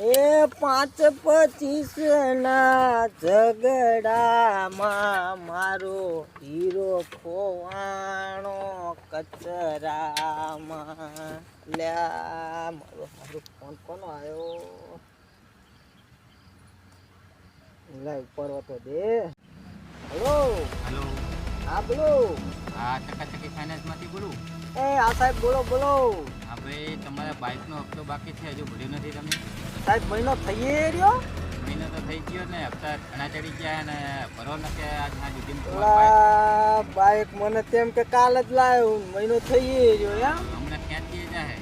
એ પાંચ પચીસ ના ઝગડામાં મારો હીરો ખોવાણો કચરામાં. લ્યા મારો મારો ફોન કોનો આવ્યો? લાઈ પડવો તો દે. હલો? હલો? હા બોલો. હા ચકાચકી ફાઇનાન્સમાંથી બોલું. એ આ સાહેબ બોલો બોલો. હા ભાઈ તમારા બાઇકનો હપ્તો બાકી છે હજુ ભર્યો નથી તમે? સાહેબ મહિનો થઈ રહ્યો? મહિનો તો થઈ ગયો ને હપ્તા ઘણા ચડી ગયા ને ભરો ન કે આજ હા સુધી બાઈક મને તેમ કે કાલ જ લાવ્યો મહિનો થઈ રહ્યો એમ. હમણાં ક્યાંથી જાય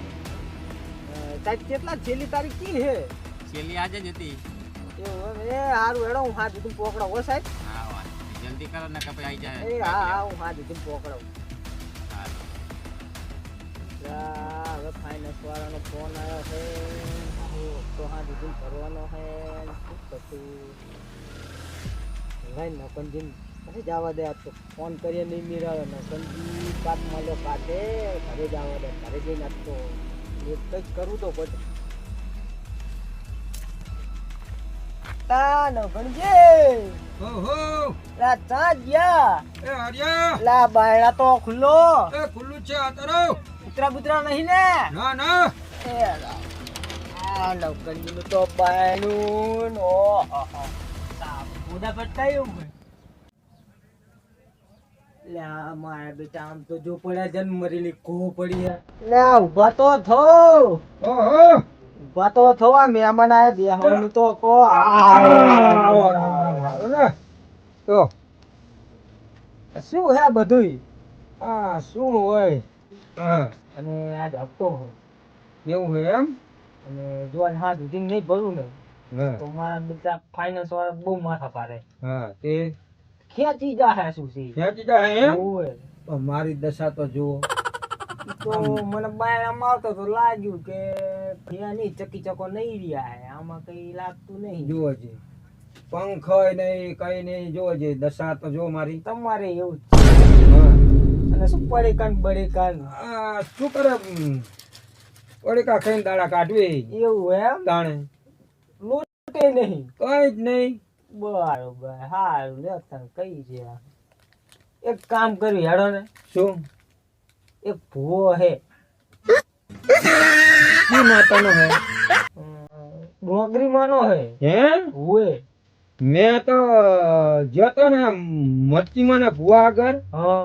સાહેબ કેટલા છેલ્લી તારીખ કી હે? છેલ્લી આજે જ હતી. એવું એ હારું હેડો હું હા દીધું પોકડો હો સાહેબ. હા જલ્દી કરો ને કપડા આવી જાય એ હા હા હું હા દીધું પકડો. હવે ફાઇનાન્સ વાળાનો ફોન આવ્યો છે. તો હા દીધું કરવાનો છે. શું થતું ભાઈ નકનજી ઘરે જવા દે તો. ફોન કરીએ નહીં મિરાવે નકનજી કાટ મળ્યો કાઢે ઘરે જવા દે. ઘરે જઈને આપતો એ કંઈક કરું તો પછી તા નકનજી ઓહો લા ચા ગયા એ લા બાયડા તો ખુલ્લો. એ ખુલ્લું છે આ તારો કૂતરા બુતરા નહીં ને? ના ના. આ નવકણીનું તો બાયણું નો. મોઢા પટકાયું મેં. મારા બેટા આમ તો જો પડ્યા જન્મ મરેલી કો પડી હે. લ્યા તો થો. ઓહો. ઊભા તો થો આ મહેમાન આયા બેહવાનું તો કો તો શું હે બધુંય? આ શું હોય? અને આજ હપ્તો હોય. એવું છે એમ? અને જો આજ હાથ ઉઠીને નહીં ભરું ને તો મારા બધા ફાઇનાન્સ વાળા બહુ માથા પાડે હા તે? ખેંચી જાહે શું છે? ખેંચી જાહે એમ? પણ મારી દશા તો જુઓ. તો મને બાયણામાં આવતો તો લાગ્યું કે ફિયા નહીં ચકી ચકો નહીં રહ્યા હે. આમાં કઈ લાગતું નહીં. જુઓ છે પંખ નહીં કઈ નહીં જે. દશા તો જો મારી. તમારે એવું. હા અને શું પડીકાન બડીકાન? આ શું કરે? પડીકા ખાઈને દાડા કાઢવે. એવું એમ? દાણે લૂટે નહીં. કઈ જ નહીં. બરોબર હારું લે તને કઈ છે એક કામ કર્યું હેડો ને. શું? એક ભૂવો હે. શું માતાનો હે. ડોંગરી માનો હે. હે? ભૂવે. મેં તો જતો ને મચ્છીમાના ભુવા આગળ. હા.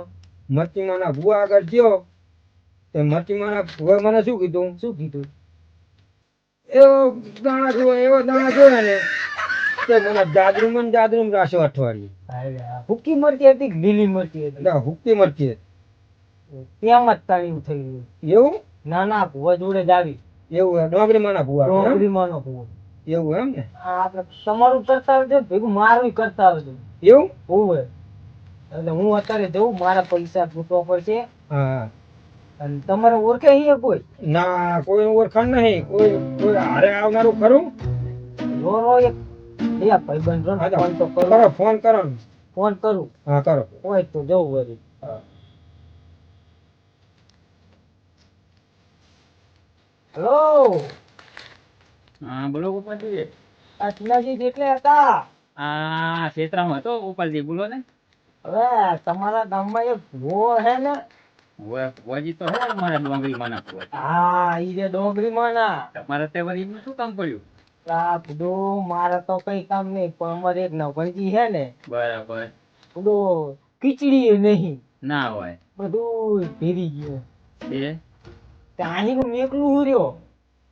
મચ્છીમાના ભૂવા આગળ થયો તે મચ્છીમાના ભૂવા મને શું કીધું? શું કીધું? એવો દાણા જોયો એવો દાણા જોયા ને તે મને જાદરું મને જાદરું રાશો અઠવાડિયું. આ મરતી હતી લીલી મરતી હતી? ના હુક્કી મરચી ત્યાં જ તાળી થઈ ગયું. એવું? ના ના ભૂવા જોડે જ આવી. એવું ડોંગરી માના ભૂવા ડોંગરી માનો ભૂવો. એવું એમ ને? આપડે આપણે તમારું કરતા આવજો ભેગું મારું કરતા આવજો. એવું? હોવે. એટલે હું અત્યારે જઉં મારા પૈસા ઘૂંટવા પડશે હા. અને તમારે ઓળખે અહીંયા કોઈ? ના કોઈ ઓળખાણ નહીં. કોઈ કોઈ હારે આવનારું ખરું? રો રો એક યા ભાઈબંધ રો ફોન તો કરું. કરો ફોન કરો ફોન કરું. હા કરો. હોય તો જવું વળી. હા. હેલો? હા બોલો ગોપાલજી. આ ટીનાજી કેટલે હતા. આ ક્ષેત્રમાં હતો ગોપાલજી બોલો ને. હવે તમારા ગામમાં એક ભૂવો હે ને? વજી તો હે મારા ડોંગરી માના ફુવા. હા ઈ જે ડોંગરી માના તમારે તે વળી શું કામ પડ્યું? આ બધું મારે તો કઈ કામ નહીં પણ અમારે એક નવગણજી હે ને બરાબર. બધું ખીચડી નહીં. ના હોય. બધું ભેરી ગયું. એ ત્યાંની મેકલું રહ્યો.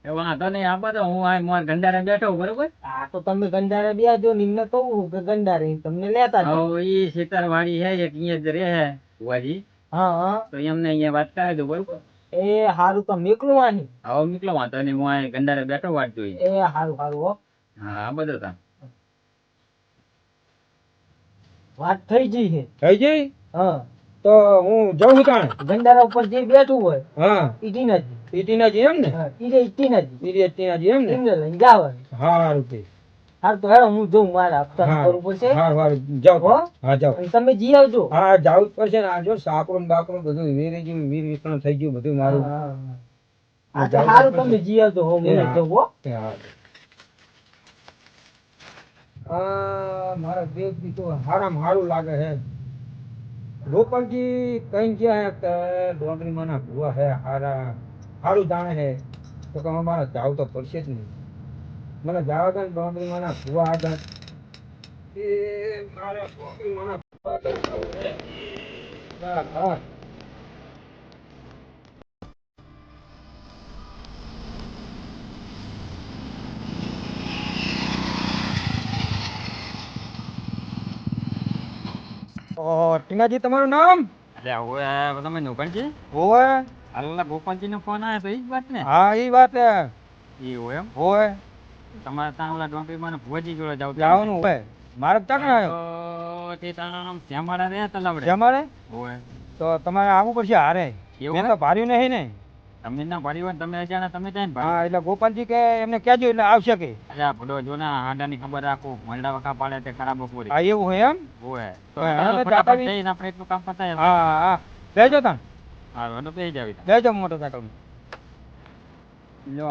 વાંધો નહીં આ બધો હું આ મારા ગંડારે બેઠો બરોબર? આ તો તમે ગંડારે બેજો ને કહું કે ગંડારે તમને લેતા જાઓ. ઈ ખેતરવાડી હે એક અહીંયા જ રહે હે ફુવાજી હા હા. તો એમને અહીંયા વાત બરોબર? એ હારું તો મેકલું આની હવે નીકળો વાંધો નહીં હું આ ગંડારે બેઠો વાત જોઈએ એ હારું હારું હો. હા બધો તા. વાત થઈ ગઈ છે. થઈ જઈ હા. તો હું જાઉં તાણે ગંડારા ઉપર જે બેઠું હોય હા. ઈ નથી એમ ને? હા ઈ ઈરે ઈ નથી એમ ને? એમને લઈને જવાનું. તે. હારું તો હેડો હું જોઉં મારા હપ્તા હા. કરવું પડશે. હારું હારું. જાઓ હા? જાઓ. તમે જી આવજો. હા જાવ જ પડશે ને. આ જો સાકરું બાકરું બધું વીર ગયું વીર વિકરણ થઈ ગયું બધું મારું. હા, હા. હા હારું તમે જી આવજો. હો મને હા. હો. હા. આ મારા દેવ તો હારામ હારું લાગે છે ગોપાલજી કઈ ગયા હે કે ડોંગરી માના ભૂવા હે, હારા, હારું જાણે હે, તો કે અમારે જાવ તો પડશે જ નહીં. મને જાવ ને ડોંગરી માના ભૂવા આગળ. એ મારે ડોંગરી માના ભૂવા આગળ ઓહો, ટીનાજી તમારું નામ? એટલે હવે તમે નોકણજી હોવે. હાલના ગોપાલજીનો ફોન આવ્યો તો એ જ વાત ને? હા એ વાત હે. એ હોય એમ? હોવે. તમારે ત્યાં ઓલા ડોંગરીમાં ને ભુવાજી જોડે જાવ જવાનું હોય મારે ચાકણ આવ્યો? તો ત્યાં શ્યામાળા રહ્યા તલાવડે. જમાડે હોય તો તમારે આવવું પડશે હારે. એવું તો ભાર્યું નહીં ને. તમે ના પરિવાર તમે અજાણા તમે ત્યાં હા એટલે ગોપાલજી કે એમને કહેજો એટલે આવશે કે. અરે આ ભડો જો ને હાંડાની ખબર રાખો મંડા વખા પાડે તે ખરાબ બપોરે. હા એવું હોય એમ? હોય. તો હા, ચાલો તો ફટાફટ જઈને આપણે એટલું કામ પતાય હા હા. બેજો તાન હા હવે તો જાવી. બેજો મોટરસાયકલ લો.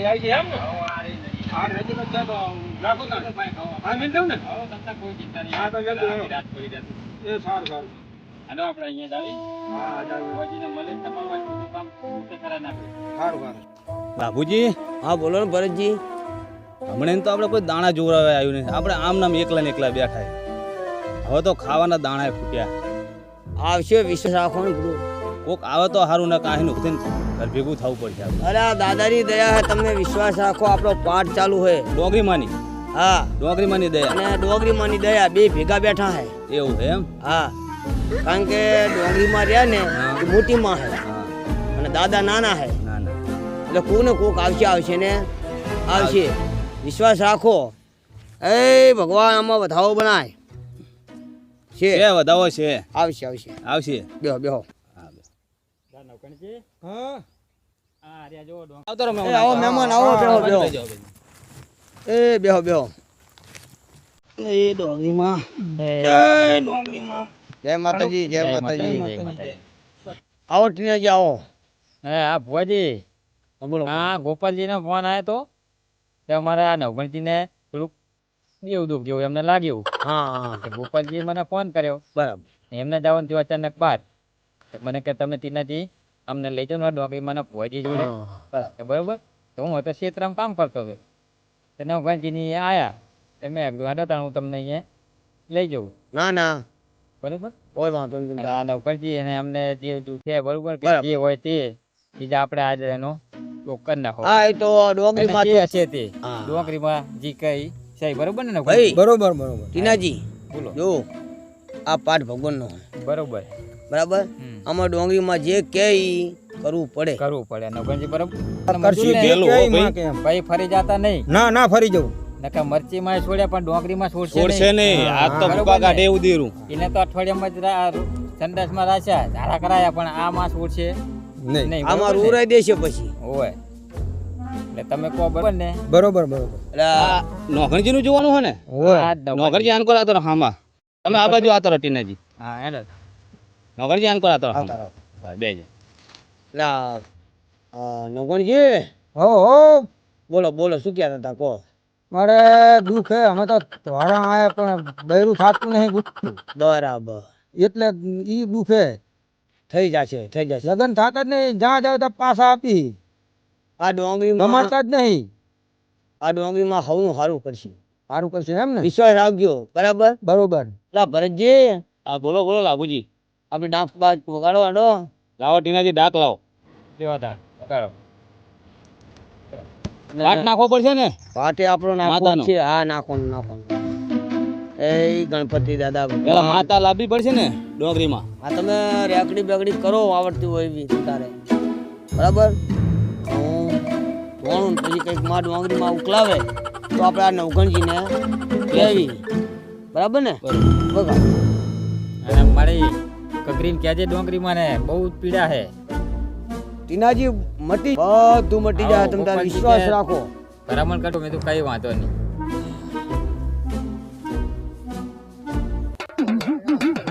વાળી આવી છે એમ? ને. હા નજીક જ તો રાખો તાન હા મિલ દઉં ને? હા, તો જલ્દી આવો. એ સારું સારું. હાલો આપણે અહીંયા જાવી હા જાવ. ભુવાજીને મળે તમારું કામ પૂરું નાખે સારું સારું. બાબુજી હા બોલો ને ભરતજી. હમણાં તો આપણે કોઈ દાણા જોરાવે આવ્યું નહીં. આપણે આમ નામ એકલા ને એકલા બેઠા હવે તો ખાવાના દાણા ફૂટ્યા. આવશે વિશ્વાસ રાખવાનું કોક આવે તો સારું ને કાંઈ નુકસાન ઘર ભેગું થવું પડશે અરે આ દાદાની દયા હે તમને વિશ્વાસ રાખો આપણો પાઠ ચાલુ હે. ડોગરી માની હા. ડોગરી માની દયા. અને ડોંગરીમાંની દયા બે ભેગા બેઠા હે. એવું છે એમ? હા. કારણ કે ડોગરીમાં રહ્યા ને હા. એ મોટી માં હે. અને દાદા નાના હે. એટલે કોક ને કોક આવશે આવશે ને આવશે. વિશ્વાસ રાખો. એ ભગવાન આમાં વધાવો બનાય. છે. છે વધાવો છે. આવશે આવશે. આવશે. બેહો બેહો. હા, નો હા. હા અરે જો ડોંગ. આવતો રહો મહેમાન. આવો મહેમાન આવો બેહો હા, બેહો. બેહો, બેહો. એ બેહો બેહો એ ડોંગરીમાં. જય માતાજી જય માતાજી. આવો ટીનાજી આવો. હે આ ભુવાજી. બોલો. હા ગોપાલજીનો ફોન આવ્યો તો. તે અમારે આ નવગણજીને થોડુંક એવું દુઃખ જેવું એમને લાગ્યું. હા હા. કે મને ફોન કર્યો. બરાબર. એમને જવાનું થયું અચાનક બાર મને કે તમે તીનાજી અમને લઈ જાવ ને ડોંગરી મને ભોજી જોડે. બરોબર? તો હું હતો ક્ષેત્રમાં કામ કરતો હતો. તો નવગણજીની આયા. તો મેં તાણ હું તમને અહીંયા લઈ જઉં. ના ના. બરોબર? કોઈ વાંધો નહીં આ નવકણજી અને અમને જે છે બરોબર? જે હોય તે બીજા આપણે આજે એનો કરી નાખો. હા એ તો ડોંગરીમાં જે હશે તે હા. ડોંગરીમાં જી કઈ છે બરોબર ને ભાઈ. બરોબર બરોબર. ટીનાજી. બોલો. જો આ પાઠ ભગવાનનો બરોબર. બરાબર? આમાં ડોંગરીમાં જે કે ઈ કરવું પડે. કરવું પડે. નવગણજી બરાબર? કરશી ભાઈ. ફરી જાતા નહીં. ના ના ફરી જવું નકર મરચી માં છોડ્યા પણ ડોંગરીમાં છોડશે છોડશે નહીં. આ તો ભૂકા કાઢે એવું દીરું એને તો અઠવાડિયામાં જ રા- સંડાસમાં રાખ્યા. ઝાડા કરાયા પણ આ માં છોડશે નહીં. નહીં. આમાં રૂરાઈ દેશે પછી. હોય એટલે તમે કહો બરોબર ને? બરોબર બરોબર. એટલે નોકરજી નું જોવાનું હોય ને? નવગણજી. નોકરજી આન હામાં. તમે આ બાજુ આતો રહો ટીનાજી. હા હેલો નોકરજી જાન આતો તો બે જ આ, આ હો હો. બોલો બોલો શું કહેતા હતા કહો. મારે દુઃખ હે અમે તો વાળા આયા પણ બૈરું થાતું નહીં ગુઠું બરાબર. એટલે ઈ દુઃખ હે. થઈ જશે થઈ જશે. લગન થતા જ નહીં જ્યાં જાવ ત્યાં પાછા આપી. આ ડોંગરીમાં ગમાડતા જ નહીં. આ ડોંગરીમાં હવનું સારું કરશે. સારું કરશે એમ ને? વિશ્વાસ રાખજો બરાબર? બરોબર. લા ભરતજી. હા બોલો બોલો લાભુજી. આપણે ડાંસ બાજ આડો. લાવો ટીનાજી ડાક લાવો. દેવા તા. વગાડો. કાટ નાખવો પડશે ને? પાટે આપણો નાખવો છે. હા નાખવાનું નાખવાનું. એ ગણપતિ દાદા પેલા માતા લાવવી પડશે ને ડોંગરીમાં? આ તમે રેકડી બેકડી કરો આવડતી હોય એવી તારે. બરાબર? હું ભણું પછી કંઈકમાં ડોંગરીમાં ઉકલાવે તો આપણે આ નવગણજીને લેવી. બરાબર ને? બગા અને મારી કકરીને કહેજે ડોંગરીમાં ને બહુ પીડા છે. ટીનાજી મટી બધું મટી જાય તમે તારે વિશ્વાસ રાખો. ભરામણ કાઢો મેં તો કઈ વાંધો નહીં.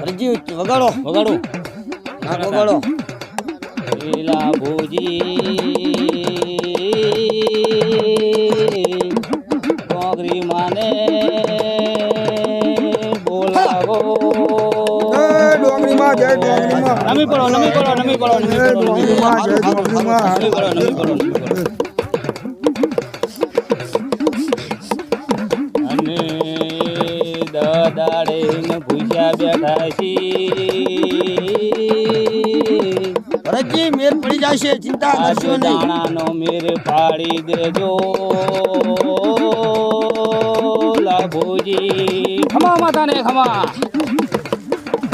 ભરતજી વગાડો. વગાડો. ના વગાડો. લીલા ભોજી ડોંગરી માને બોલાવો. ડોંગરીમાં જય ડોંગરી માં નમી પડો નમી પડો નમી પડો જય ડોંગરી માં જય ડોંગરી માં નમી પડો નમી પડો અને દદાડે ને ભૂસ્યા બેઠા છીએ ભરતજી મેર પડી જશે ચિંતા કરશો નહીં. દાણાનો મેર પાડી દેજો. લાભોજી. ખમા માતાને ખમા.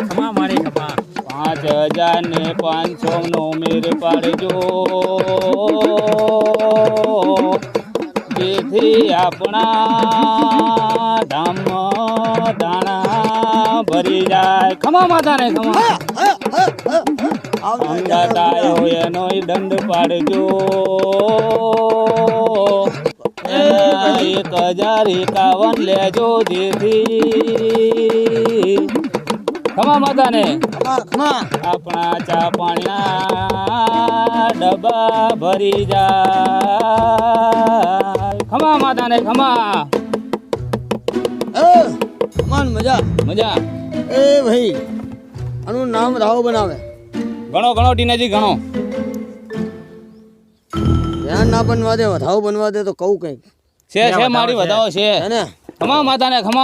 ખમા મારી ખમા. હજાર ને પાંચસો નો મેર પાડજો. જેથી આપણા ધામ દાણા ભરી જાય. ખમા માતાને, ખમા. અંગાતાયો એનો દંડ પાડજો. એક હજાર એકાવન લેજો જેથી ખમા માતાને આપણા ચા પાણીના ડબ્બા ભરી જાય. ખમા માતાને ખમા ખમાન મજા. મજા. એ ભાઈ આનું નામ રાવ બનાવે. ઘણો ઘણો ટીનાજી ઘણો. ધ્યાન ના બનવા દે વધાવ બનવા દે તો કહું કઈ છે છે મારી વધાવો છે. હે ને? ખમા માતાને ખમા